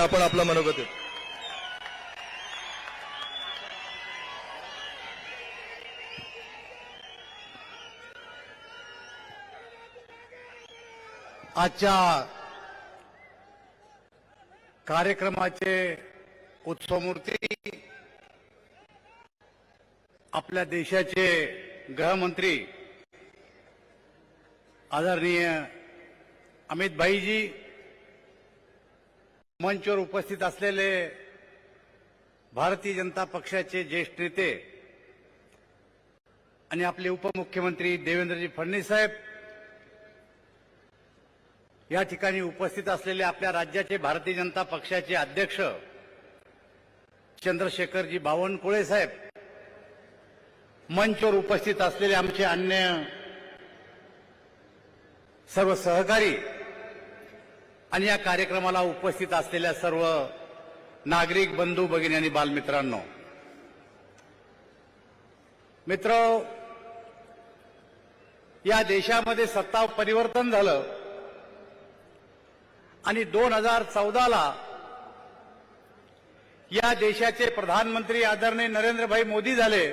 आपण आपलं मनोगत व्यक्त- आजच्या कार्यक्रमाचे उत्सवमूर्ती आपल्या देशाचे गृहमंत्री आदरणीय अमित भाईजी मंचवर उपस्थित असलेले भारतीय जनता पक्षाचे ज्येष्ठ नेते आणि आपले उपमुख्यमंत्री देवेंद्रजी फडणवीस साहेब या ठिकाणी उपस्थित असलेले आपल्या राज्याचे भारतीय जनता पक्षाचे अध्यक्ष चंद्रशेखरजी बावनकुळे साहेब मंचवर उपस्थित असलेले आमचे अन्य सर्व सहकारी आणि या कार्यक्रमाला उपस्थित असलेल्या सर्व नागरिक बंधू भगिनी आणि बालमित्रांनो मित्र या देशामध्ये सत्ता परिवर्तन झालं आणि दोन हजार चौदाला या देशाचे प्रधानमंत्री आदरणीय नरेंद्रभाई मोदी झाले.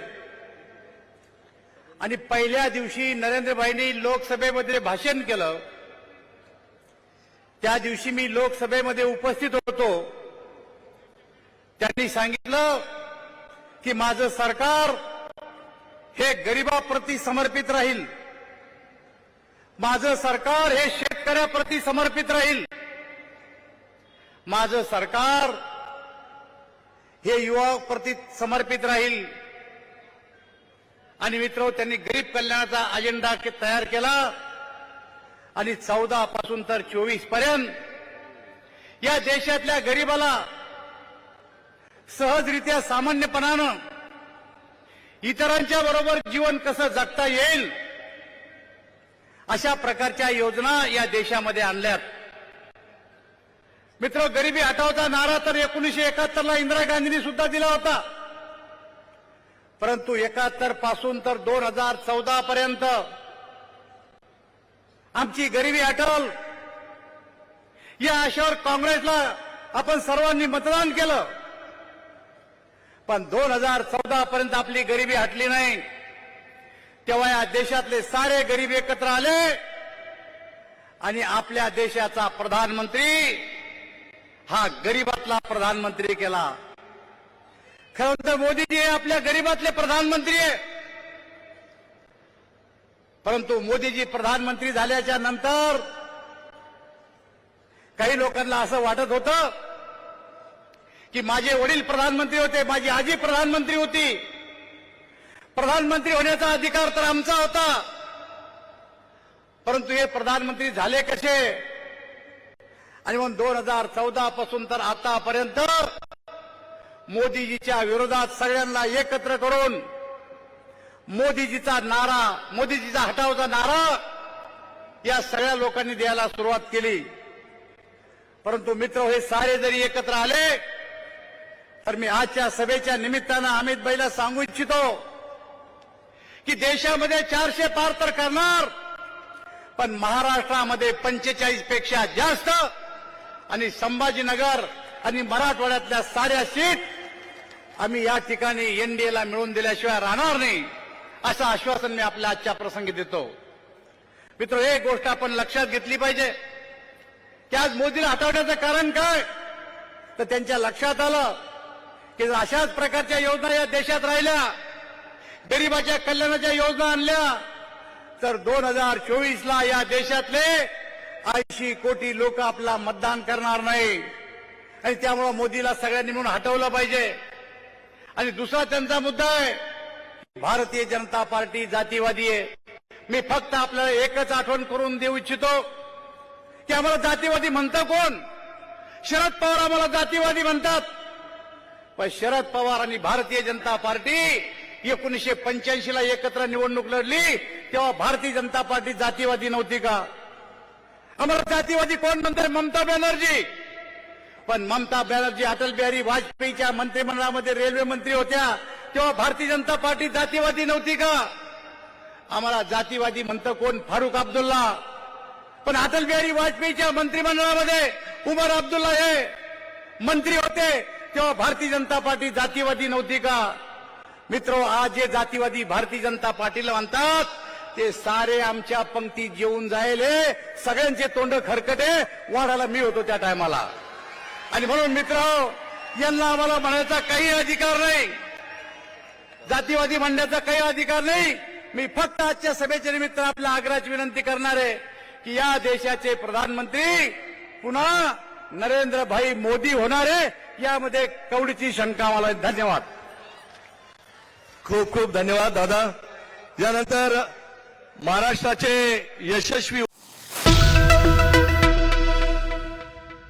आणि पहिल्या दिवशी नरेंद्रभाईंनी लोकसभेमध्ये भाषण केलं. त्या दिवशी मी लोकसभेमध्ये उपस्थित होतो. त्यांनी सांगितलं की माझं सरकार हे गरिबाप्रती समर्पित राहील. माझं सरकार हे शेतकऱ्याप्रती समर्पित राहील. माझं सरकार हे युवाप्रती समर्पित राहील. आणि मित्र त्यांनी गरीब कल्याणाचा अजेंडा के- तयार केला. आणि चौदा पासून तर चोवीसपर्यंत या देशातल्या गरीबाला सहजरित्या सामान्यपणानं इतरांच्या बरोबर जीवन कसं जगता येईल अशा प्रकारच्या योजना या देशामध्ये आणल्यात. मित्र गरिबी हटावचा नारा तर एकोणीशे एकाहत्तरला इंदिरा गांधींनी सुद्धा दिला होता. परंतु एकाहत्तरपासून तर दोन हजार चौदा पर्यंत आमची गरिबी आठवल या आशेवर काँग्रेसला आपण सर्वांनी मतदान केलं. पण दोन हजार चौदा पर्यंत आपली गरिबी हटली नाही. तेव्हा या देशातले सारे गरीब एकत्र आले. आणि आपल्या देशाचा प्रधानमंत्री हा गरीबातला प्रधानमंत्री केला. खरं तर मोदीजी हे आपल्या गरीबातले प्रधानमंत्री आहे. परंतु मोदीजी प्रधानमंत्री झाल्याच्यानंतर काही लोकांना असं वाटत होतं की माझे वडील प्रधानमंत्री होते माझी आजी प्रधानमंत्री होती. प्रधानमंत्री होण्याचा अधिकार तर आमचा होता. परंतु हे प्रधानमंत्री झाले कसे? आणि मग दोन हजार चौदा पासून तर आतापर्यंत मोदीजीच्या विरोधात सगळ्यांना एकत्र करून मोदीजीचा नारा मोदीजीचा हटावचा नारा या सगळ्या लोकांनी द्यायला सुरुवात केली. परंतु मित्र हो, हे सारे जरी एकत्र आले तर मी आजच्या सभेच्या निमित्तानं अमित भाईला सांगू इच्छितो की देशामध्ये चारशे पार तर करणार पण महाराष्ट्रामध्ये पंचेचाळीसपेक्षा जास्त आणि संभाजीनगर आणि मराठवाड्यातल्या साऱ्या सीट आम्ही या ठिकाणी एनडीएला मिळवून दिल्याशिवाय राहणार नाही. असं आश्वासन मी आपल्या आजच्या प्रसंगी देतो. मित्र एक गोष्ट आपण लक्षात घेतली पाहिजे. की आज मोदीला हटवण्याचं कारण काय? तर त्यांच्या लक्षात आलं की जर अशाच प्रकारच्या योजना या देशात राहिल्या गरिबाच्या कल्याणाच्या योजना आणल्या तर दोन हजार चोवीसला या देशातले ऐंशी कोटी लोक आपला मतदान करणार नाही. आणि त्यामुळे मोदीला सगळ्यांनी म्हणून हटवलं पाहिजे. आणि दुसरा त्यांचा मुद्दा आहे भारतीय जनता पार्टी जातीवादी आहे. मी फक्त आपल्याला एकच आठवण करून देऊ इच्छितो की आम्हाला जातीवादी म्हणतं कोण? शरद पवार आम्हाला जातीवादी म्हणतात. पण शरद पवार आणि भारतीय जनता पार्टी एकोणीशे पंच्याऐंशीला एकत्र निवडणूक लढली तेव्हा भारतीय जनता पार्टी जातीवादी नव्हती का? आम्हाला जातीवादी कोण म्हणतात ममता बॅनर्जी. पण ममता बॅनर्जी अटल बिहारी वाजपेयीच्या मंत्रिमंडळामध्ये रेल्वे मंत्री होत्या. तेव्हा भारतीय जनता पार्टी जातीवादी नव्हती का? आम्हाला जातीवादी म्हणतं कोण? फारुख अब्दुल्ला. पण अटल बिहारी वाजपेयीच्या मंत्रिमंडळामध्ये उमर अब्दुल्ला हे मंत्री होते. तेव्हा भारतीय जनता पार्टी जातीवादी नव्हती का? मित्र आज जे जातीवादी भारतीय जनता पार्टीला म्हणतात ते सारे आमच्या पंक्तीत जेवून जायले. सगळ्यांचे तोंड खरकटे. वाढायला मी होतो त्या टायमाला आणि म्हणून मित्र यांना आम्हाला म्हणायचा काही अधिकार नाही. जातीवादी म्हणण्याचा काही अधिकार नाही. मी फक्त आजच्या सभेच्या निमित्त आपल्या आग्रहाची विनंती करणार आहे की या देशाचे प्रधानमंत्री पुन्हा नरेंद्रभाई मोदी होणार आहे यामध्ये कवडीची शंका मला धन्यवाद. खूप खूप धन्यवाद दादा. यानंतर महाराष्ट्राचे यशस्वी